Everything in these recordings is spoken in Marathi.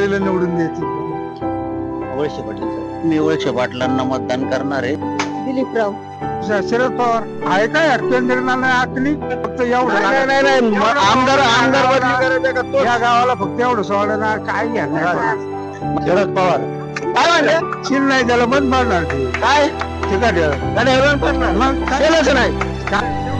तुतारीला निवडून द्यायची. वळसे पाटील मी वळसे पाटलांना मतदान करणार. आहे दिलीपराव शरद पवार आहे काय? आखणी? फक्त एवढं नाही, नाही, नाही, म- आमदार आमदार बदली करायचं का तो? या गावाला फक्त एवढं सोडलं ना काय घ्या शरद पवार. काय म्हणले? शिल नाही त्याला बंद मारणार. ते. काय? ठिकाण पडणार मग काय? केलंच नाही.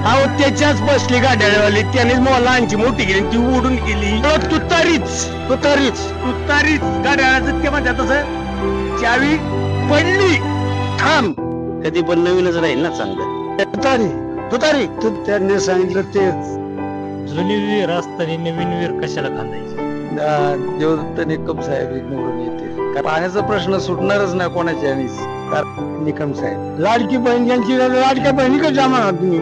अहो त्याच्याच बसली गाड्यावाली. त्यानेच मोलांची मोठी गेली ती उडून गेली. तुतारीच तुतारीच तुतारीच गाड्याचं ते म्हणतात तसं. चावी पडली. थांब. कधी पण नवीनच राहील ना चांगलं. तुतारी तुतारी तू त्यांनी सांगितलं तेच. जुनी वीर असताना नवीन वीर कशाला खांदायची देवदत्त निकम साहेब निवडून येते पाण्याचा प्रश्न सुटणारच नाही कोणाच्या निकम साहेब. लाडकी बहीण ज्यांची लाडक्या बहिणीकडे जाणार तुम्ही.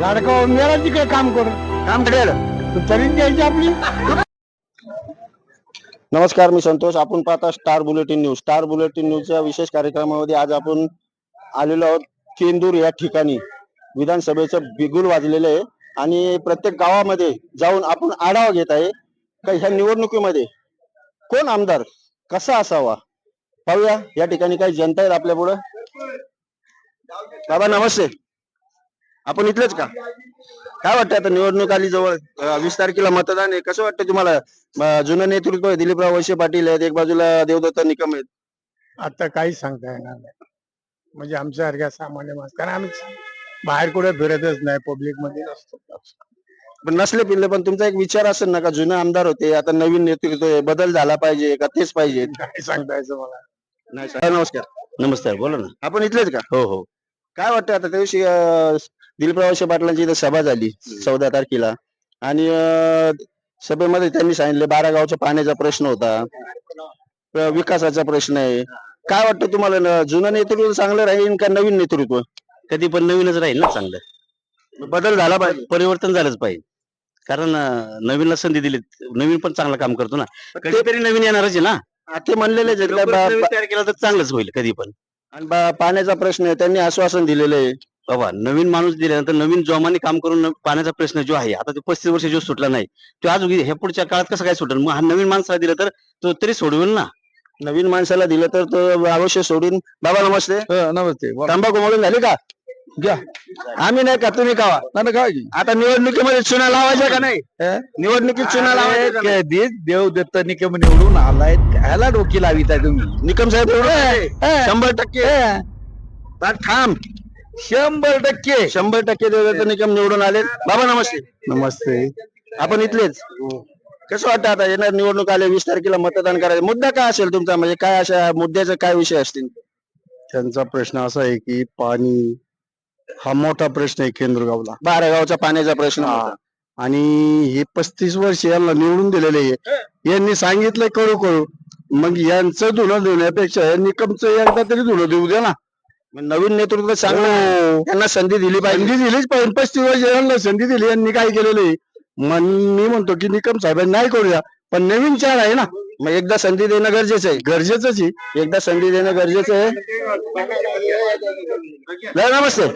लाडका हो, मेला तिकडे काम करू. काम करेल. तरी द्यायची आपली. नमस्कार मी संतोष. आपण पाहता star bulletin news star bulletin न्यूजच्या विशेष कार्यक्रमामध्ये आज आपण आलेलो आहोत केंदूर या ठिकाणी. विधानसभेचं बिगुल वाजलेलं आहे. आणि प्रत्येक गावामध्ये जाऊन आपण आढावा घेत आहे. का ह्या निवडणुकीमध्ये कोण आमदार कसा असावा? पाहूया. या ठिकाणी काही जनता आहेत आपल्या पुढं बाबा नमस्ते. आपण इथलेच का? काय वाटतं आता निवडणूक आली जवळ? अं, वीस तारखेला मतदान आहे. कसं वाटतं तुम्हाला? अं, जुनं नेतृत्व आहे. दिलीपराव वळसे पाटील आहेत. एक बाजूला देवदत्त निकम आहेत. आता काहीच सांगता येणार नाही. म्हणजे आमच्यासारख्या सामान्य माणसं कारण आम्ही बाहेर कुठे फिरतच नाही. पब्लिकमध्ये नसतो पण नसले पिल्ले पण तुमचा एक विचार असेल ना का? जुने आमदार होते. आता नवीन नेतृत्व आहे. बदल झाला पाहिजे का? तेच पाहिजे. काय सांगता यायचं मला. नाही. नमस्कार. नमस्कार. बोला ना. आपण इथलेच का? हो हो. काय वाटतं आता? त्या दिवशी अं, दिलीपराव वळसे पाटलांची इथं सभा झाली चौदा तारखेला. आणि सभेमध्ये त्यांनी सांगितले बारा गावच्या पाण्याचा प्रश्न होता. विकासाचा प्रश्न आहे. काय वाटतं तुम्हाला जुनं नेतृत्व चांगलं राहील का नवीन नेतृत्व? कधी पण नवीनच राहील ना चांगलं. बदल झाला पाहिजे. परिवर्तन झालंच पाहिजे. कारण नवीनला संधी दिली नवीन पण चांगलं काम करतो ना. कधीतरी नवीन येणारच आहे ना. ते म्हणलेले तयार केला तर चांगलंच होईल कधी पण. आणि पाण्याचा प्रश्न आहे. त्यांनी आश्वासन दिलेलं आहे. बाबा नवीन माणूस दिल्यानंतर नवीन जोमाने काम करून न- पाण्याचा प्रश्न जो आहे आता तो पस्तीस वर्ष जो सुटला नाही तो आज उगी- ह्या पुढच्या काळात कसं काय सुटेल? मग हा नवीन माणसाला दिलं तर तो तरी सोडवेल ना? नवीन माणसाला दिलं तर तो अवश्य सोडून बाबा नमस्ते. नमस्ते. तंबाखू म्हणून झाली का? घ्या. आम्ही नाही का? तुम्ही कावा काय आता निवडणुकीमध्ये चुना लावायचा का नाही? निवडणुकीत चुना लावायचा का नाही? देवदत्त निकम निवडून आलाय. त्याला डोकी लावित आहे तुम्ही. निकम साहेब एवढं शंभर टक्के. थांब. शंभर टक्के. शंभर टक्के देवदत्त निकम निवडून आले. बाबा नमस्ते. नमस्ते. आपण इथलेच. कसं वाटतं आता? येणार निवडणूक आले वीस तारखेला मतदान करायचं. मुद्दा काय असेल तुमचा? म्हणजे काय अशा मुद्द्याचे काय विषय असतील? त्यांचा प्रश्न असा आहे की पाणी हा मोठा प्रश्न आहे केंद्रगावला. बारा गावचा पाण्याचा प्रश्न होता. आणि हे पस्तीस वर्ष यांना निवडून दिलेले आहे. यांनी सांगितलं करू करू मग यांचं धुणं धुण्यापेक्षा यांनी कमचं एकदा तरी धुणं देऊ द्या ना. नवीन नेतृत्व चांगलं. त्यांना संधी दिली पाहिजे. संधी दिलीच पाहिजे. पस्तीस वर्ष यांना संधी दिली. यांनी काय केलेलं आहे? मन मी म्हणतो की निकम साहेबांनी नाही करूया पण नवीन चार आहे ना. मग एकदा संधी देणं गरजेचं आहे. गरजेचंच आहे. एकदा संधी देणं गरजेचं आहे. नमस्ते.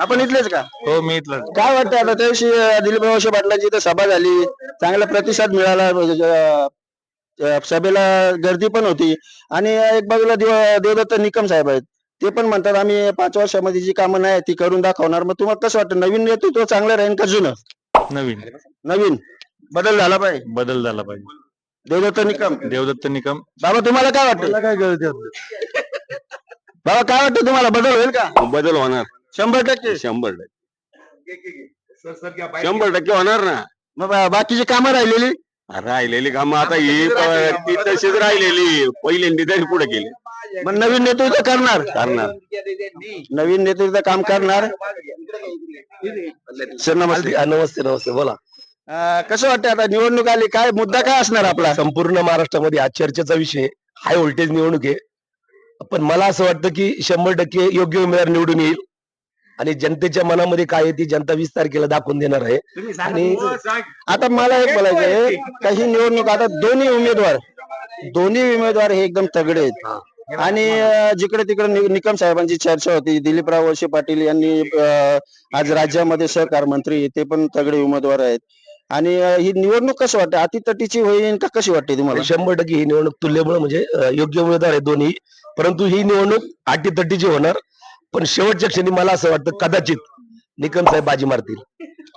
आपण इथलेच का? हो मी इथलं. काय वाटतं आता? त्या दिवशी अं, दिलीप वळसे पाटलांची इथं सभा झाली. चांगला प्रतिसाद मिळाला. म्हणजे, सभेला गर्दी पण होती. आणि एक बाजूला देव देवदत्त निकम साहेब आहेत. ते पण म्हणतात आम्ही पाच वर्षामध्ये जी कामं नाही ती करून दाखवणार. मग तुम्हाला कसं वाटतं नवीन नेतृत्व चांगलं राहील का जुनं? नवीन. नवीन. बदल झाला पाहिजे. बदल झाला पाहिजे. देवदत्त निकम. देवदत्त निकम. बाबा तुम्हाला काय वाटतं? काय बाबा काय वाटतं तुम्हाला? बदल होईल का? बदल होणार. शंभर टक्के. शंभर टक्के. शंभर टक्के होणार ना. मग बा- बाकीची कामं राहिलेली? राहिलेली कामं आता ही प- ती तशीच राहिलेली. पहिल्यांदी तरी पुढे गेली मग नवीन नेतृत्व करणार. करणार. नवीन नेतृत्व काम करणार. सर नमस्ते. नमस्ते नमस्ते. बोला. अं, कसं वाटतं आता निवडणूक आली? काय मुद्दा काय असणार आपला? संपूर्ण महाराष्ट्रामध्ये आज चर्चेचा विषय हाय व्होल्टेज निवडणूक आहे. पण मला असं वाटतं की शंभर टक्के योग्य उमेदवार निवडून येईल. आणि जनतेच्या मनामध्ये काय आहे ती जनता वीस तारखेला दाखवून देणार आहे. आणि आता मला एक बोलायचं आहे. काही निवडणूक आता दोन्ही उमेदवार दोन्ही उमेदवार हे एकदम तगडे आहेत. आणि जिकडे तिकडे निकम साहेबांची चर्चा होती दिलीपराव वळसे पाटील यांनी आज राज्यामध्ये सहकार मंत्री ते पण तगडे उमेदवार आहेत आणि ही निवडणूक कसं वाटतं अतितटीची होईल का कशी वाटते तुम्हाला शंभर टक्के ही निवडणूक तुल्यबळ म्हणजे योग्य उमेदवार आहे दोन्ही परंतु ही निवडणूक अटीतटीची होणार पण शेवटच्या क्षणी मला असं वाटतं कदाचित निकम साहेब बाजी मारतील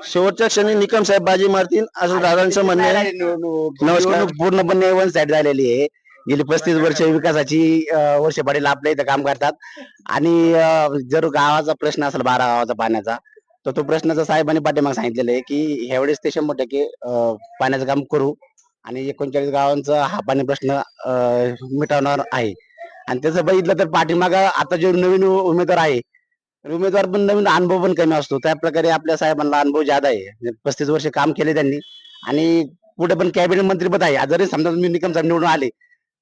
शेवटच्या क्षणी निकम साहेब बाजी मारतील असं दादांचं म्हणणं आहे निवडणूक पूर्णपणे वन साइड झालेली आहे गेली पस्तीस वर्ष विकासाची वर्ष पाटील आपल्या इथं काम करतात. आणि जर गावाचा प्रश्न असेल बारा गावाचा पाण्याचा तर तो प्रश्नाचा साहेबांनी पाठीमाग सांगितलेलं आहे की ह्यावेळेस ते शंभर टक्के पाण्याचं काम करू आणि एकोणचाळीस गावांचा हा पाणी प्रश्न अं, मिटवणार आहे. आणि त्याचं बघितलं तर पाठीमाग आता जे नवीन उमेदवार आहे उमेदवार पण नवीन अनुभव पण कमी असतो. त्या प्रकारे आपल्या साहेबांना अनुभव ज्यादा आहे. म्हणजे पस्तीस वर्ष काम केले त्यांनी. आणि कुठे पण कॅबिनेट मंत्री पण आहे. जरी समजा मी निकम साहेब निवडून आले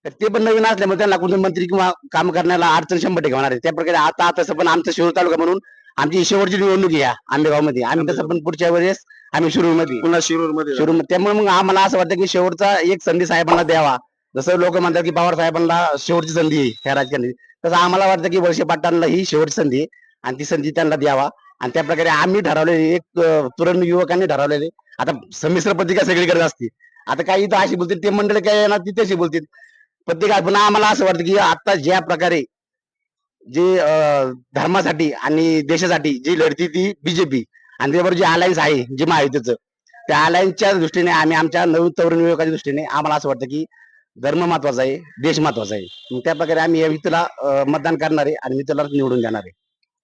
तर ते पण नवीन असल्यामुळे त्यांना कोणते मंत्री किंवा काम करण्याला अडचण शंभर टक्के होणार आहे. त्या प्रकारे आता तसं पण आमचं शिरूर तालुका म्हणून आमची शेवटची निवडणूक आहे या आंबेगावमध्ये आम्ही तसं पण पुढच्या वेळेस आम्ही शिरूरमध्ये पुन्हा शिरूरमध्ये शिरूर त्यामुळे मग आम्हाला असं वाटतं की शेवटचा एक संधी साहेबांना द्यावा. जसं लोक म्हणतात की पवार साहेबांना शेवटची संधी आहे ह्या राजकारणी. तसं आम्हाला वाटतं की वर्षे पाटलांना ही शेवटची संधी आहे आणि ती संधी त्यांना द्यावा. आणि त्या प्रकारे आम्ही ठरवलेले एक तरुण युवकांनी ठरवलेले. आता संमिश्र प्रतिका सगळीकडे असते. आता काही इथं अशी बोलतील ते मंडळ काय येणार ती तशी बोलतील. प्रत्येक पुन्हा आम्हाला असं वाटतं की आता ज्या प्रकारे जे धर्मासाठी आणि देशासाठी जी लढती ती बीजेपी आणि त्याबरोबर जे अलायन्स आहे जे महायुतीचं त्या अलायन्सच्या दृष्टीने आम्ही आमच्या नवीन तरुण युवकाच्या दृष्टीने आम्हाला असं वाटतं की धर्म महत्त्वाचा आहे देश महत्त्वाचा आहे त्या प्रकारे आम्ही या युतीला मतदान करणार आहे आणि युतीला निवडून देणार आहे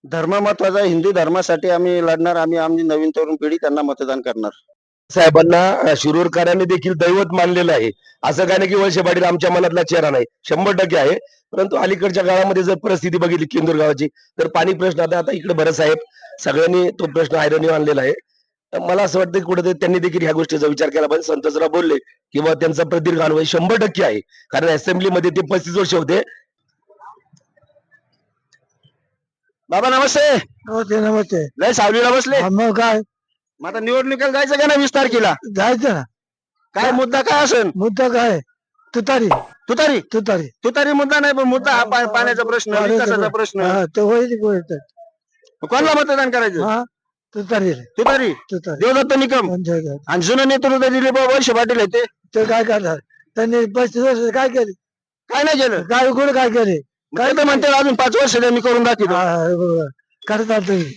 धर्म महत्त्वाचा आहे. हिंदू धर्मासाठी आम्ही लढणार आम्ही आमची नवीन तरुण पिढी त्यांना मतदान करणार साहेबांना शिरूरकरांनी देखील दैवत मानलेलं आहे. असं काय नाही की वळसे पाटील आमच्या मनातला चेहरा नाही? शंभर टक्के आहे. परंतु अलीकडच्या काळामध्ये जर परिस्थिती बघितली किंदूर गावाची तर पाणी प्रश्न आता आता इकडे बरं साहेब सगळ्यांनी तो प्रश्न आयरणी आणलेला आहे. तर मला असं वाटतं की कुठेतरी त्यांनी देखील ह्या गोष्टीचा विचार केला पाहिजे. संतोषराव बोलले किंवा त्यांचा प्रदीर्घ अनुभव शंभर टक्के आहे. कारण असेंब्ली मध्ये ते पस्तीस वर्ष होते. बाबा नमस्ते. नमस्ते नमस्ते. लय सावलीला बसले. मग काय? मग आता निवडणुकीला जायचं का नाही वीस तारखेला? जायचं ना. काय मुद्दा काय असेल? मुद्दा काय? तुतारी. तुतारी? तुतारी. तुतारी मुद्दा नाही पण मुद्दा हा पा- पाण्याचा प्रश्न विकासाचा प्रश्न. हा, ते होईल होईल. कोणाला मतदान करायचं? हा तुतारी तुतारी? तुतारी. देवदत्त निकम. आणि जुनं नेतृत्व दिलीप वर्ष पाटील आहे ते. ते काय करणार? त्यांनी पस्तीस वर्ष काय केले? काय नाही केलं. काय कुठे काय केले? काय तर म्हणते अजून पाच वर्ष मी करून दाखवतो. हा, बरोबर. करतात तुम्ही.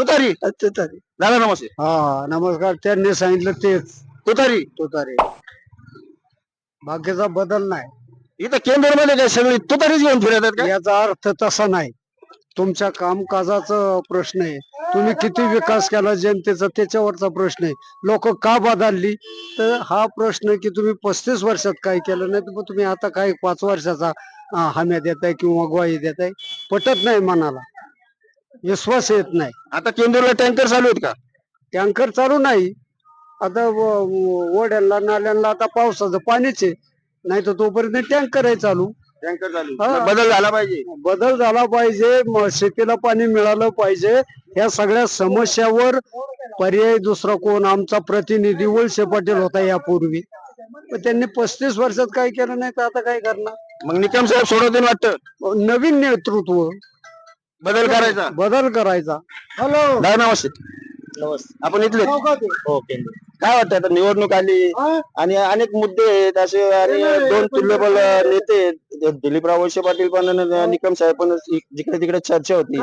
तुतारी? तुतारी. दादा नमस्ते. हा नमस्कार. त्यांनी सांगितलं तेच. तुतारी? तुतारी. बाकीचा बदल नाही. इथं केंद्रमध्ये काय सगळी तुतारीच घेऊन फिरत आहेत का? याचा अर्थ तसा नाही. तुमच्या कामकाजाचा प्रश्न आहे. तुम्ही किती विकास केला जनतेचा त्याच्यावरचा प्रश्न आहे. लोक का बदलली? तर हा प्रश्न की तुम्ही पस्तीस वर्षात काय केलं नाही तर मग तुम्ही आता काय पाच वर्षाचा अं, हम्या देताय किंवा ग्वाही देताय. पटत नाही मनाला. विश्वास येत नाही. आता केंद्रला टँकर चालू आहेत का? टँकर चालू नाही. आता ओढ्यांना नाल्यांना आता पावसाचं पाणीच आहे. नाही तर तोपर्यंत टँकर आहे चालू. टँकर चालू. हा. बदल झाला पाहिजे. बदल झाला पाहिजे. म- शेतीला पाणी मिळालं पाहिजे. ह्या सगळ्या समस्यावर पर्याय दुसरा कोण? आमचा प्रतिनिधी वळसे पाटील होता यापूर्वी. पण त्यांनी पस्तीस वर्षात काय केलं नाही तर आता काय करणार? मग निकम साहेब सोडवतील वाटतं? नवीन नेतृत्व. बदल करायचा. बदल करायचा. हॅलो दादा नमस्ते. आपण इथले काय वाटतं आता निवडणूक आली? आणि अनेक मुद्दे आहेत असे आणि दोन तुल्यबल नेते आहेत. दिलीपराव वळसे पाटील पण आणि निकम साहेब पण जिकडे तिकडे चर्चा होती.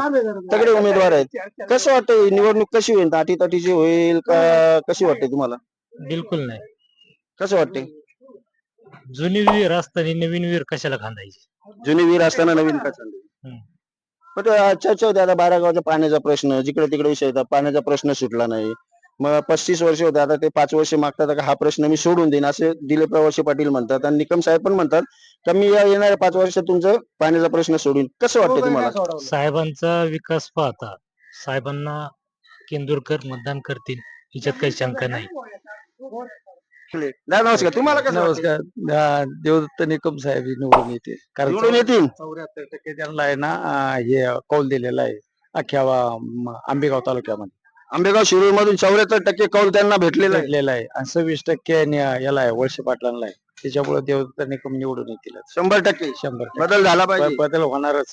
सगळे उमेदवार आहेत. कसं वाटतं ही निवडणूक कशी होईल? ताटीची होईल का कशी वाटते तुम्हाला? बिलकुल नाही. कसं वाटते जुनी विहीर असताना नवीन विहीर कशाला खांदायची? जुनी वीर असताना नवीन का चालली हम्म. पण चर्चा होती आता बारा गावचा पाण्याचा प्रश्न जिकडे तिकडे विषय होता पाण्याचा प्रश्न सुटला नाही. मग पस्तीस वर्ष होते आता ते पाच वर्ष मागतात का हा प्रश्न मी सोडून देईन असे दिलीप वळसे पाटील म्हणतात. आणि निकम साहेब पण म्हणतात का मी या येणाऱ्या पाच वर्षात तुमचं पाण्याचा प्रश्न सोडून. कसं वाटतं तुम्हाला? साहेबांचा विकास पाहता साहेबांना केंदूरकर मतदान करतील हिच्यात काही शंका नाही. दादा नमस्कार. तुम्हाला कसं? नमस्कार. अं, देवदत्त निकम साहेब हे निवडून येते. कारण निवडून येतील? चौऱ्याहत्तर टक्के त्यांना आहे ना अं, हे कौल दिलेला आहे अख्ख्या वा- म- आंबेगाव तालुक्यामध्ये. आंबेगाव शिरूर मधून चौऱ्याहत्तर टक्के कौल त्यांना भेटलेला आहे. भेटलेला आहे आणि सव्वीस टक्के नि- याला आहे वळसे पाटलांना आहे. त्याच्यामुळे देवदत्त निकम निवडून येतील. शंभर टक्के. शंभर. बदल झाला पाहिजे. बदल होणारच.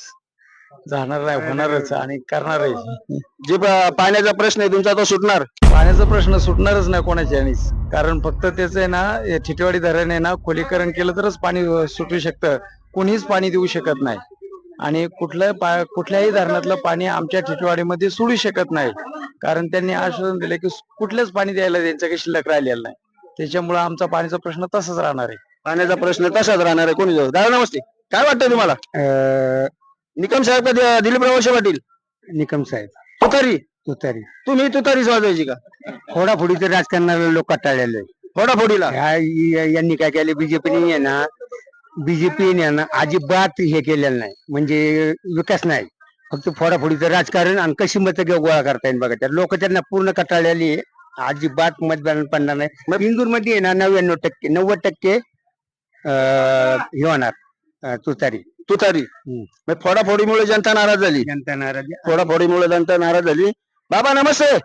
जाणार नाही होणारच आणि करणार आहे. जे प- पाण्याचा प्रश्न आहे तुमचा तो सुटणार. पाण्याचा प्रश्न सुटणारच नाही कोणाच्या यानीच. कारण फक्त त्याच आहे ना हे ठिटवाडी धरण आहे ना खोलीकरण केलं तरच पाणी अं, सुटू शकतं. कोणीच पाणी देऊ शकत नाही. आणि कुठलं पा कुठल्याही धरणातलं पाणी आमच्या ठिटवाडीमध्ये सोडू शकत नाही. कारण त्यांनी आश्वासन दिलं की कुठलंच पाणी द्यायला त्यांचं काही शिल्लक राहिलेलं नाही. त्याच्यामुळे आमचा पाण्याचा प्रश्न तसाच राहणार आहे. पाण्याचा प्रश्न तसाच राहणार आहे. कोणी जाऊ दादा नमस्ते. काय वाटतं तुम्हाला? अं, निकम साहेब का दिलीप रावशे पाटील? निकम साहेब. तुतारी? तुतारी. तुम्ही तुतारीच वाजवायची का? फोडाफोडीचं राजकारणाला लोक कंटाळलेले फोडाफोडीला? यांनी काय केलं? बीजेपीने आहे ना बीजेपीने ना अजिबात हे केलेलं नाही. म्हणजे विकास नाही. फक्त फोडाफोडीचं राजकारण आणि कशी मतं गोळा करता येईल बघा. त्या लोक त्यांना पूर्ण कटाळलेली आहे. अजिबात मतदान पडणार नाही. इंदूरमध्ये ना नव्याण्णव टक्के नव्वद टक्के अं, हे होणार तुतारी. तुतारी. मग फोडाफोडीमुळे जनता नाराज झाली. जनता नाराज फोडाफोडीमुळे जनता नाराज झाली. बाबा नमस्ते.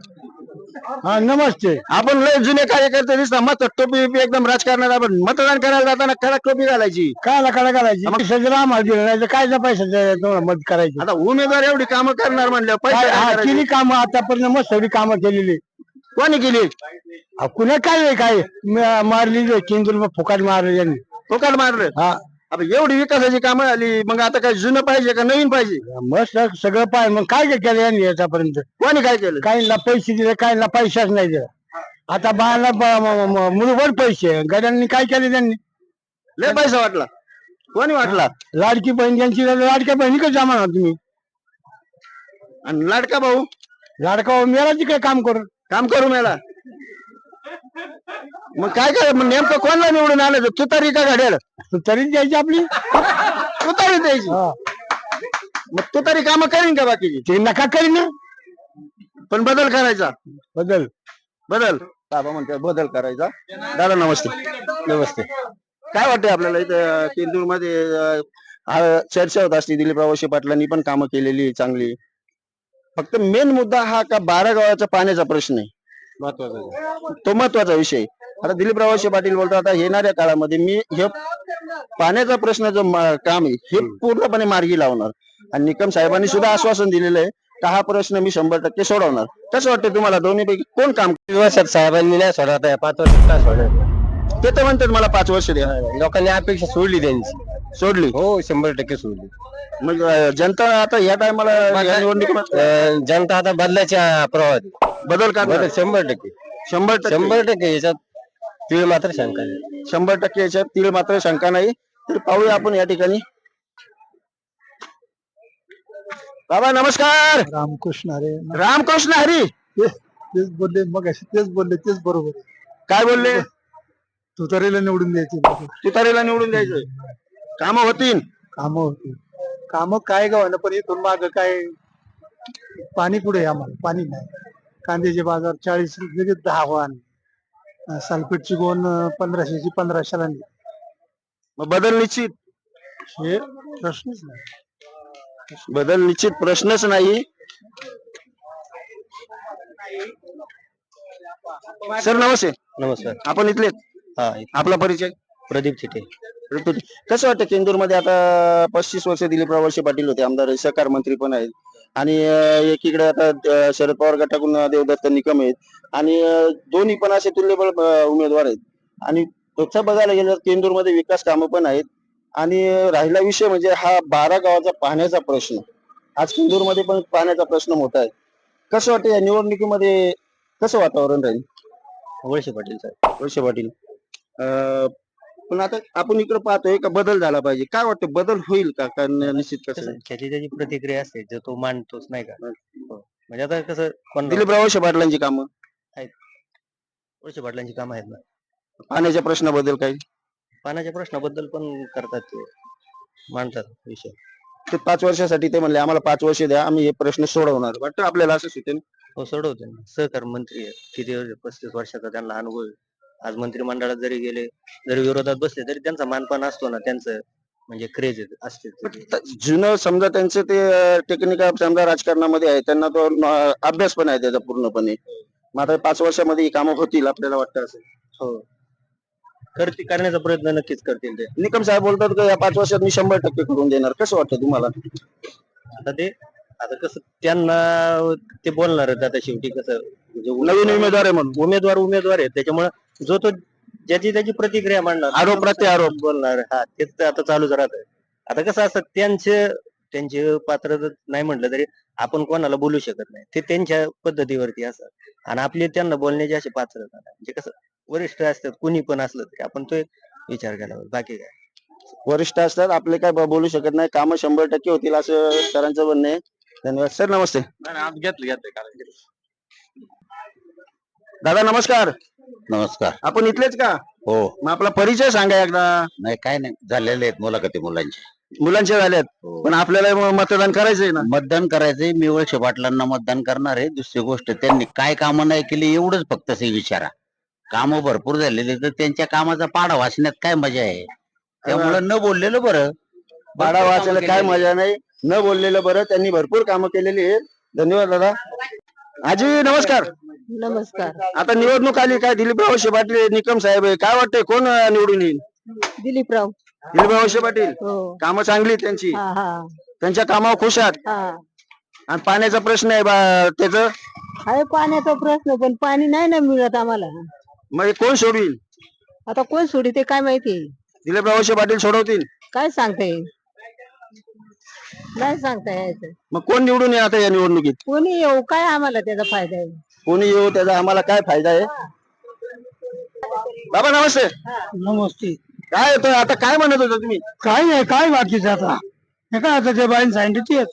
हा नमस्ते. आपण लय जुने कार्यकर्ते दिसता. मत टोपी बिपी एकदम राजकारणात आपण मतदान करायला जाताना कडक टोपी घालायची. काय काढा करायची पैसा जर आम्हाला दिला नाही तर मदत करायची? आता उमेदवार एवढी कामं करणार म्हणलं पैसे? केली कामं आतापर्यंत मस्त सगळी कामं केलेली. कोणी केली? कुणा काय काय? मारली केंद्र फुकाट मारली यांनी. फुकाट मारलं. हा. आता एवढी विकासाची कामं आली मग आता काय जुनं पाहिजे का नवीन पाहिजे? मस्त सगळं पाय मग काय काय केलं यांनी याच्यापर्यंत? कोणी काय केलं? काहींना पैसे दिले काहींना पैसाच नाही दिला. आता बाळाला मुलभर पैसे. गड्यांनी काय केले त्यांनी? लय पैसा वाटला. कोणी वाटला? लाडकी बहीण ज्यांची लाडक्या बहिणीकडे जमा ना तुम्ही. आणि लाडका भाऊ? लाडका मेला तिकडे काम करून काम करू मेला. मग काय काय मग नेमकं कोणाला निवडून आलं तू तरी का घडेल तरी द्यायची आपली. तू तरी द्यायची. हा. मग तू तरी कामं करीन का बाकीची? ते नका करीन ना. पण बदल करायचा. बदल. बदल. बाबा म्हणते बदल करायचा. दादा नमस्ते. नमस्ते. काय वाटतंय आपल्याला इथं केंदूरमध्ये चर्चा होत असते दिलीप रावशे पाटलांनी पण कामं केलेली आहे चांगली. फक्त मेन मुद्दा हा का बारा गावाचा पाण्याचा प्रश्न आहे? महत्त्वाचा तो महत्त्वाचा विषय. आता दिलीप रावशे पाटील बोलतात आता येणाऱ्या काळामध्ये मी हे पाण्याचा प्रश्न जो काम आहे हे पूर्णपणे मार्गी लावणार. आणि निकम साहेबांनी सुद्धा आश्वासन दिलेलं आहे का हा प्रश्न मी शंभर टक्के सोडवणार. कसं वाटतं तुम्हाला? दोन्ही पैकी कोण काम साहेबांनी नाही सोडत आहे पाच वर्षात काय सोडत ते तर म्हणतात मला पाच वर्ष द्या. लोकांनी अपेक्षा सोडली त्यांची. सोडली? हो शंभर टक्के सोडली. मग अं, जनता आता या टायमाला निवडणुकीत अं, जनता आता बदलाच्या प्रवाहात बदल करणार बदल शंभर टक्के. शंभर टक्के. शंभर टक्के याच्यात तीळ मात्र शंका नाही. शंभर टक्के याच्यात तीळ मात्र शंका नाही. तर पाहूया आपण या ठिकाणी. बाबा नमस्कार. रामकृष्ण अरे रामकृष्ण हरी. तेच बोलले मग तेच बोलले तेच बरोबर काय बोलले? तुतारीला निवडून द्यायची. तुतारीला निवडून द्यायचं. काम होतील. कामं होती कामं काय गावानं पण इथून माग काय पाणी पुढे आम्हाला? पाणी नाही. कांद्याचे बाजार चाळीस लगेच दहा वाहन. सल्फेटची गोण अं, पंधराशेची पंधराशेला नेली. मग बदल निश्चित. हे प्रश्नच नाही. बदल निश्चित प्रश्नच नाही. सर नमस्ते. नमस्कार. आपण इथले हा आपला परिचय. प्रदीप थिटे. कसं वाटतं केंदूरमध्ये आता पस्तीस वर्ष दिलीप वर्षे पाटील होते आमदार सहकार मंत्री पण आहेत. आणि अं, एकीकडे आता अं, शरद पवार गटाकडून देवदत्त निकम आहेत. आणि अं, दोन्ही पण असे तुल्यबळ अं, उमेदवार आहेत. आणि तसं बघायला गेलं तर केंदूरमध्ये विकास कामं पण आहेत. आणि अं, राहिला विषय म्हणजे हा बारा गावाचा पाण्याचा प्रश्न. आज केंदूरमध्ये पण पाण्याचा प्रश्न मोठा आहे. कसं वाटतं या निवडणुकीमध्ये कसं वातावरण राहील? वळसे पाटील साहेब. वळसे पाटील. अं, पण आता आपण इकडे पाहतोय का बदल झाला पाहिजे. काय वाटतं बदल होईल का? कारण निश्चित कसं आहे? त्याची त्याची प्रतिक्रिया असते जो तो मांडतोच नाही का? हो. म्हणजे आता कसं कोण दिलीप वळसे पाटलांची कामं? वळसे पाटलांची कामं आहेत ना. पाण्याच्या प्रश्नाबद्दल काही? पाण्याच्या प्रश्नाबद्दल पण करतात ते. मांडतात विषय. ते पाच वर्षासाठी ते म्हणले आम्हाला पाच वर्ष द्या आम्ही हे प्रश्न सोडवणार. वाटतं आपल्याला असं सुचेल? हो सोडवते ना सहकार मंत्री आहेत किती वर्ष पस्तीस वर्षाचा त्यांना अनुभव आहे. आज मंत्रिमंडळात जरी गेले जरी विरोधात बसले तरी त्यांचा मानपान असतो ना त्यांचं म्हणजे क्रेज असते जुनं समजा त्यांचं ते टेक्निकल समजा राजकारणामध्ये आहे त्यांना तो अभ्यास पण आहे त्याचा पूर्णपणे. आता पाच वर्षामध्ये ही कामं होतील आपल्याला वाटतं असं. हो. करते करण्याचा प्रयत्न नक्कीच करतील ते. निकम साहेब बोलतात की या पाच वर्षात मी शंभर टक्के करून देणार. कसं वाटतं तुम्हाला? आता ते आता कसं त्यांना ते बोलणार आता शेवटी कसं म्हणजे नवीन उमेदवार आहे म्हणून. उमेदवार उमेदवार आहे त्याच्यामुळे जो तो ज्याची त्याची प्रतिक्रिया मांडणार आरोप प्रत्यारोप बोलणार. हा तेच तर आता चालूच राहत आता कसं असतं त्यांचे त्यांचे पात्र जर नाही म्हटलं तरी आपण कोणाला बोलू शकत नाही. ते त्यांच्या पद्धतीवरती असतात. आणि आपले त्यांना बोलण्याचे असे पात्र नाही. म्हणजे कसं वरिष्ठ असतात कुणी पण असलं तरी आपण तो एक विचार केला. बाकी काय? वरिष्ठ असतात आपले काय बोलू शकत नाही. कामं शंभर टक्के होतील असं सरांचं म्हणणं आहे. धन्यवाद. सर नमस्ते. घेतलं घेतलं कारण दादा नमस्कार. नमस्कार. आपण इथलेच का? हो. मग आपला परिचय सांगा एकदा. नाही काय नाही. झालेले आहेत मुलाखती मुलांचे. मुलांचे झाल्यात हो. पण आपल्याला मतदान करायचंय ना? मतदान करायचंय. मी वळशे पाटलांना मतदान करणार आहे. दुसरी गोष्ट त्यांनी काय कामं नाही केली एवढंच फक्त ते विचारा. कामं भरपूर झालेली तर त्यांच्या कामाचा पाडा वाचण्यात काय मजा आहे? त्यामुळे न बोललेलं बरं. भाडा वाचायला काय मजा नाही. न बोललेलं बरं. त्यांनी भरपूर कामं केलेली आहेत. धन्यवाद दादा. आजी नमस्कार. नमस्कार. आता निवडणूक आली काय दिलीपराव वळसे पाटील निकम साहेब आहे. काय वाटतंय कोण अं, निवडून येईल? दिलीपराव. दिलीपराव वळसे पाटील? हो. कामं चांगली आहेत त्यांची. हा हा. त्यांच्या कामावर खुश आहात? हा. आणि पाण्याचा प्रश्न आहे बा त्याचं? आहे पाण्याचा प्रश्न पण पाणी नाही ना मिळत आम्हाला. मग हे कोण सोडविल आता कोण सोडी ते काय माहिती? दिलीपराव वळसे पाटील सोडवतील? काय सांगता येईल नाही सांगता यायचं. मग कोण निवडून ये आता या निवडणुकीत? कोणी येऊ काय आम्हाला त्याचा फायदा आहे? कोणी येऊ त्याचा आम्हाला काय फायदा आहे? बाबा नमस्ते. नमस्ते. काय येतोय? आता काय म्हणत होता तुम्ही? काय नाही काय बाकीचं आता? हे काय आता ते बाईन सांगितलं तेच.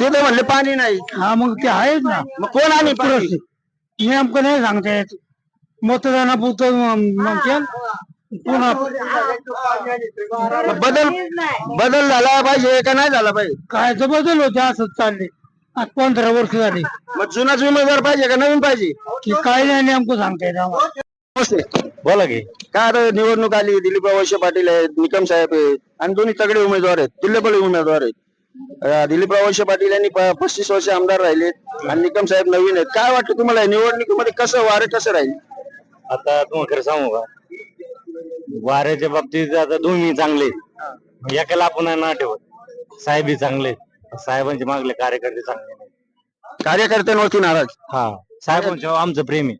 ते तर म्हणले पाणी नाही. हा मग ते आहेच ना. मग कोण आणि पाणी? नेमकं नाही सांगता येत. मतदानापुरतं केलं. पुन्हा बदल बदल झाला पाहिजे का नाही झाला पाहिजे? काय तर बदल होते असंच चालले आज पंधरा वर्ष झाली. मग जुनाच उमेदवार पाहिजे का नवीन पाहिजे? की काय नाही नेमकं सांगता येत आम्हाला नमस्ते. बोला की. काय आता निवडणूक आली दिलीपराव वळसे पाटील आहेत निकम साहेब आहेत आणि दोन्ही तगडे उमेदवार आहेत किल्लेपल्ली उमेदवार आहेत. अं, दिलीपराव वळसे पाटील यांनी प- पस्तीस वर्ष आमदार राहिलेत आणि निकम साहेब नवीन आहेत. काय वाटतं तुम्हाला या निवडणुकीमध्ये कसं वारं कसं राहील? आता तुम्हाला खरं सांगू का? वाऱ्याच्या बाबतीत आता दोन्ही चांगले. आहेत. एकाला आपण नाही ना ठेवत साहेबही चांगले. आहेत. साहेबांचे मागले कार्यकर्ते चांगले. नाहीत. कार्यकर्त्यांवरती नाराज. हा. साहेबांच्या आमचं प्रेम आहे.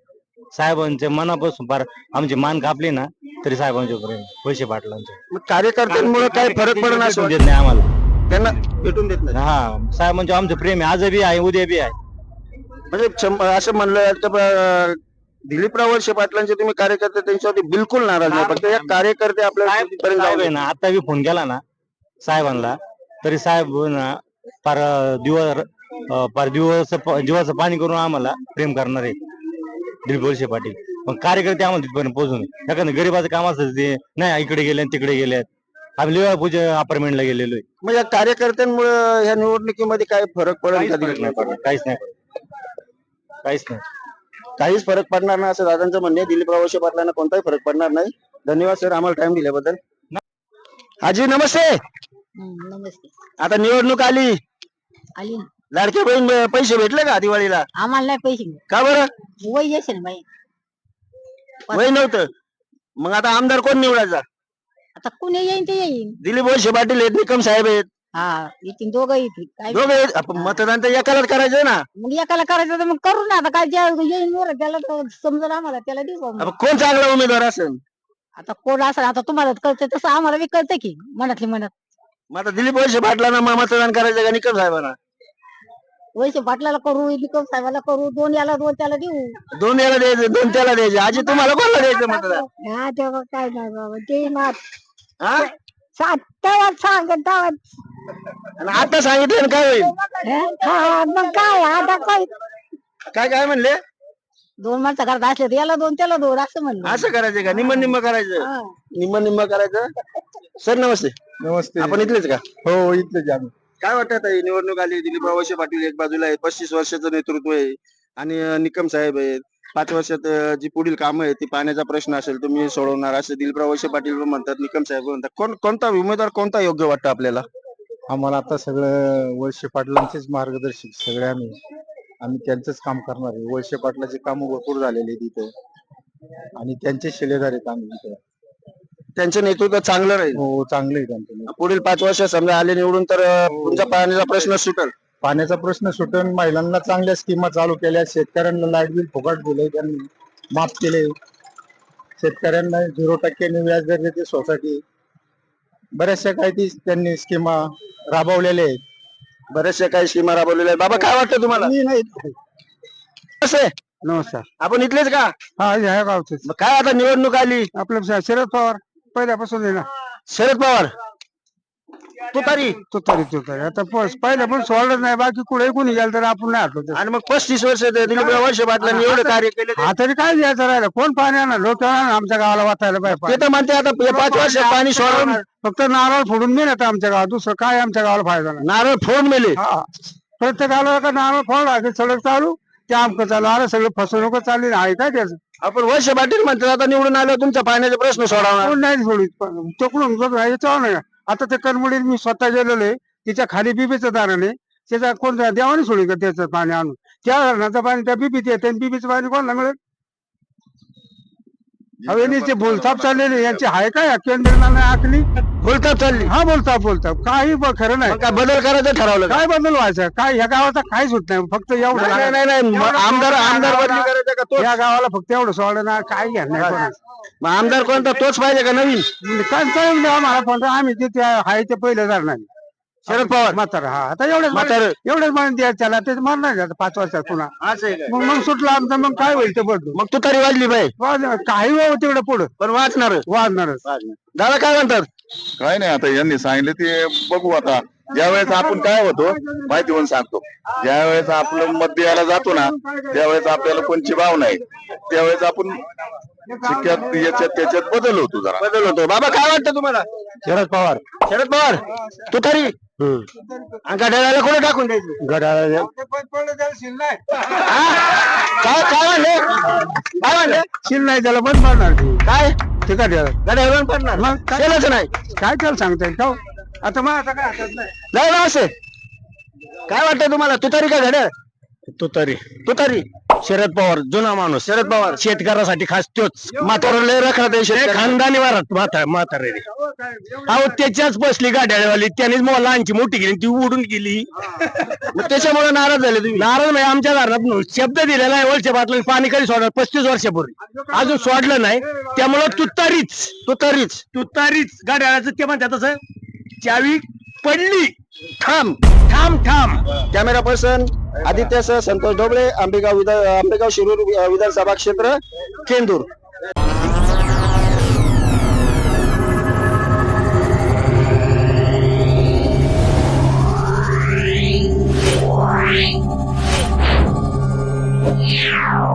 साहेबांच्या मनापासून फार आमची मान कापली ना तरी साहेबांचे प्रेम. पैसे पाटलांचे मग कार्यकर्त्यांमुळे काय फरक पडणार असं देत नाही आम्हाला. त्यांना भेटून देत नाही. हा. साहेबांचे आमचं प्रेम आहे. आज बी आहे उद्या बी आहे. म्हणजे शंभ- असं म्हणलं तर अं, दिलीपराव वळसे पाटलांचे तुम्ही कार्यकर्ते त्यांच्यावरती बिलकुल नाराज नाही. फक्त एक कार्यकर्ते आपल्या तिथपर्यंत साहेब जाऊ आहे देत ना. आता बी फोन केला ना साहेबांना तरी साहेब ना फार दिवस फार दिवस जीवाचं पाणी करून आम्हाला प्रेम करणार आहे दिलीप वळसे पाटील. पण कार्यकर्ते आम्हाला तिथपर्यंत पोहोचून एखादं गरीबाचं काम असतं ते नाही इकडे गेले तिकडे गेले. आम्ही लिवा पूजा अपार्टमेंटला गेलेलो आहे. मग या कार्यकर्त्यांमुळे ह्या निवडणुकीमध्ये काय फरक पडेल का दिलीप नाही? पडणार, काहीच नाही. काहीच नाही. काहीच फरक पडणार नाही असं दादांचं म्हणणे आहे. दिलीपराव वळसे पाटलांना कोणताही फरक पडणार नाही. धन्यवाद सर. आम्हाला टाइम दिल्याबद्दल. हाजी नमस्ते. नमस्ते. आता निवडणूक आली. आली ना. लाडक्या बहीण पैसे भेटले का दिवाळीला? आम्हाला नाही पैसे मिळत. का बरं? वय येशील बाई. वय नव्हतं. मग आता आमदार कोण निवडायचा? आता कुणी येईन ते येईन. दिलीप वळसे पाटील आहेत निकम साहेब आहेत. हा येतील दोघं येतील काय दोघे. आपण मतदान तर एकालाच करायचंय ना. मग एकाला करायचं तर मग करू ना आता काय ज्या येईन वर त्याला तर समजेल आम्हाला त्याला देऊ. आपण कोण चांगला उमेदवार असेल? आता कोण असं आता तुम्हाला कळतं तसं आम्हाला बी कळतं की मनातली मनात. मग आता दिलीप वळसे पाटलांना मग मतदान करायचं का निकम साहेबांना? वैसे पाटलाला करू निकम साहेबाला करू दोन याला दोन त्याला देऊ. दोन याला द्यायचं दोन त्याला द्यायचे. आजी तुम्हाला कोणाला द्यायचं मतदान? हा तेव्हा काय नाही बाबा ते हा? सात तेव्हा सांग तेव्हा आणि आता सांगितलं ना काय होईल? हा? मग काय? आता काय? काय काय म्हणले? दोन माणसं घरात असले तर याला दोन त्याला दोन असं म्हणलं. असं करायचं का? निम्म निम्म करायचं? हा. निम्म निम्म करायचं? सर नमस्ते. नमस्ते. आपण इथलेच का? हो इथलेच आम्ही. काय वाटतं आता ही निवडणूक आली दिलीपराव वळसे पाटील एक बाजूला आहे पस्तीस वर्षाचं नेतृत्व आहे आणि अं, निकम साहेब आहेत पाच वर्षात जी पुढील कामं आहेत ती पाण्याचा प्रश्न असेल तुम्ही सोडवणार. असं दिलीपराव वळसे पाटील पण म्हणतात निकम साहेब म्हणतात. कोण कोणता उमेदवार कोणता योग्य वाटतं आपल्याला? आम्हाला आता सगळं वळसे पाटलांचेच मार्गदर्शक सगळे आम्ही. आम्ही त्यांचंच काम करणार आहे. वळसे पाटलाचे काम भरपूर झालेले इथं. आणि त्यांचे शिलेदार आहेत आम्ही इथं. त्यांचं नेतृत्व चांगलं राहील. हो चांगले आहे त्यांचं पुढील पाच वर्ष समजा आले निवडून तर तुमचा पाण्याचा प्रश्न सुटेल. पाण्याचा प्रश्न सुटून महिलांना चांगल्या स्कीमा चालू केल्या. शेतकऱ्यांना लाइट बिल फुकट दिले त्यांनी माफ केले. शेतकऱ्यांना झिरो टक्क्याने व्याज दर देते सोसायटी बऱ्याचशा काही ती त्यांनी स्कीमा राबवलेल्या आहेत. बरेचसे काही स्कीमा राबवलेल्या आहेत. बाबा काय वाटतं तुम्हाला? मी नाही. कसं आहे? नमस्कार. आपण इथलेच का? हा हे आहे गावचे मग काय आता निवडणूक आली? आपलं शरद पवार पहिल्यापासून आहे ना. शरद पवार? तुतारी. तुतारी तुतारी. आता प- पहिलं पण सोडलं नाही बाकी कुठे कोणी गेलं तर आपण नाही हटलो. आणि मग पस्तीस वर्ष ते दिलीपराव वळसे पाटलांनी एवढं कार्य केले ते- हा तरी काय द्यायचं राहिलं? कोण पाणी आणणार? लोक आमच्या गावाला वाचायला ते पाहिजे तर म्हणते आता हे पाच वर्ष पाणी सोडून फक्त नारळ फोडून मिळत आमच्या गावात दुसरं काय आमच्या गावाला फायदा नाही. नारळ फोड मेले. हा. प्रत्येकाला का नारळ फोडला की सडक चालू ते आमचं चालू. अरे सगळं फसवणूक चालली ना. आहे काय त्याचं? आपण वर्ष पाटील म्हणतात आता निवडून आलो तुमच्या पाण्याचे प्रश्न सोडवणार. कोण नाही सोडित. चकडून याच्यावर नाही. आता ते करमुडीत मी स्वतः गेलेलो आहे. तिच्या खाली बिबीचं दारण आहे त्याचा कोण देवाने सोडी का त्याचं पाणी आणून? त्या धरणाचं पाणी त्या बिबीत येते बिबीचं पाणी कोणाला मिळेल? यांनी बोलताप चाललेले यांची आहे काय? केंद्राला नाही आखली? बोलतात चालली. हा बोलता बोलता काही ब- खरं नाही. काय बदल करायचं ठरवलं का? काय बदल व्हायचं? काय ह्या गावाचा काहीच होत नाही. फक्त एवढं नाही नाही. नाही नाही. आमदार आमदार बदली गावाला- करायचं का या गावाला फक्त एवढं सोडलं ना काय घ्या नाही कोणाचं. मग आमदार कोणता? तोच पाहिजे का नवीन? काय काय म्हणजे आम्हाला पण आम्ही ते ते आहे ते पहिले जाणार शरद पवार. म्हातारा. हा आता एवढेच म्हातारं. एवढेच मान द्यायचं त्याला ते मारणार आता पाच वर्षात पुन्हा. असं आहे काय? मग मग सुटलं आमचं मग काय होईल ते बदलू मग तू तरी वाजली पाहिजे वाज- काही हो तिकडे पुढं. पण वाचणार वाजणारच. दादा काय म्हणतात? काय नाही आता यांनी सांगितलं ते बघू आता. ज्यावेळेस आपण काय होतो माहिती म्हणून सांगतो. ज्यावेळेस आपलं मत द्यायला जातो ना त्यावेळेस आपल्याला कोणची भाव नाही त्यावेळेस आपण याच्यात त्याच्यात बदल होतो जरा. बदल होतो. बाबा काय वाटतं तुम्हाला? शरद पवार. शरद पवार? तू तरी गाड्याला कोणी टाकून द्यायचं? गडाला काय काय म्हणले? काय म्हणले? शिल नाही त्याला बंद ते. काय? ते काय द्यायला? गाड्या बंद पडणार. मग काय? केलंच नाही. काय त्याला सांगता येईल का? आता मग आता काय हातात नाही. नाही ना असे. काय वाटतं तुम्हाला? तू तरी काय घड्याळ? तुतारी. तू तरी शरद पवार जुना माणूस. शरद पवार. शेतकऱ्यासाठी खास तोच. म्हातारा लय शेतकरी. खानदानी वारात. म्हाता म्हातारे अहो त्याच्याच बसली गाड्यावाली. त्यानेच मला लहानची मोठी गेली ती उडून गेली. मग त्याच्यामुळे नाराज झाले तुम्ही. नाराज नाही आमच्या दारात शब्द दिलेला आहे वळच्या बाटलं पाणी कधी सोडणार? पस्तीस वर्षापूर्वी. अजून सोडलं नाही. त्यामुळं तुतारीच. तू तरीच तुतारीच. गाड्याचं ते म्हणतात तसं. चावी पडली थांब थांब थांब कॅमेरा पर्सन आदित्य सह संतोष ढोबळे आंबेगाव विधान आंबेगाव शिरूर विधानसभा क्षेत्र केंदूर Yeah.